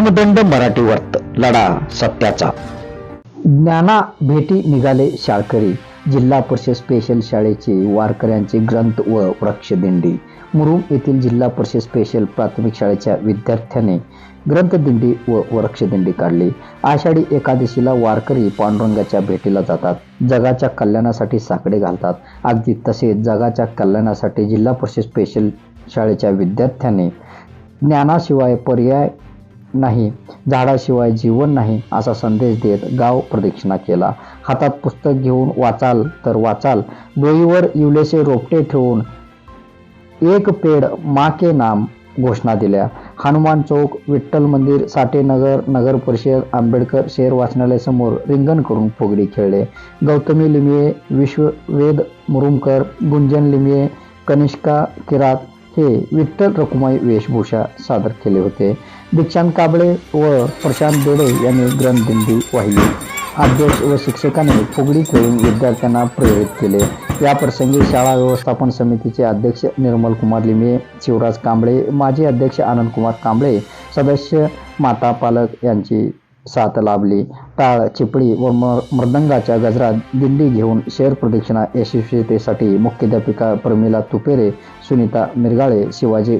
दंड मराठी वर्त लढा सत्याचा. ज्ञाना भेटी निघाले शाळकरी. जिल्हा परिषद स्पेशल शाळेचे वारकऱ्यांचे ग्रंथ व वृक्षदिंडी मुरुम येथील जिल्हा परिषद स्पेशल प्राथमिक शाळेच्या विद्यार्थ्याने ग्रंथदिंडी व वृक्षदिंडी काढली. आषाढी एकादशीला वारकरी पांडुरंगाच्या भेटीला जातात. जगाच्या कल्याणासाठी साकडे घालतात. अगदी तसेच जगाच्या कल्याणासाठी जिल्हा परिषद स्पेशल शाळेच्या विद्यार्थ्याने ज्ञानाशिवाय पर्याय नाही. झाडाशिवाय जीवन नाही असा संदेश देत गाव प्रदक्षिणा केला. हातात पुस्तक घेऊन वाचाल तर वाचाल. डोईवर इवलेसे रोपटे ठेवून एक पेड मा के नाम घोषणा दिल्या. हनुमान चौक विठ्ठल मंदिर साठेनगर नगर परिषद आंबेडकर शेर वाचनालयासमोर रिंगण करून फुगडी खेळले. गौतमी लिमये विश्ववेद मुरुमकर गुंजन लिमये कनिष्का किरात हे विठ्ठल रखुमाई वेशभूषा सादर केले होते. दीक्षांत काबळे व प्रशांत बेडे यांनी ग्रंथदिंडी वाहिली. अध्यक्ष व शिक्षकांनी फुगडी खेळून विद्यार्थ्यांना प्रेरित केले. याप्रसंगी शाळा व्यवस्थापन समितीचे अध्यक्ष निर्मल कुमार लिमे शिवराज कांबळे माजी अध्यक्ष आनंद कुमार कांबळे सदस्य माता पालक यांची साथ लाभली. टाळ चिपळी व म- मृदंगाच्या गजरात दिंडी घेऊन शहर प्रदक्षिणा यशस्वीतेसाठी मुख्याध्यापिका प्रमिला तुपेरे सुनीता मिरगाळे शिवाजी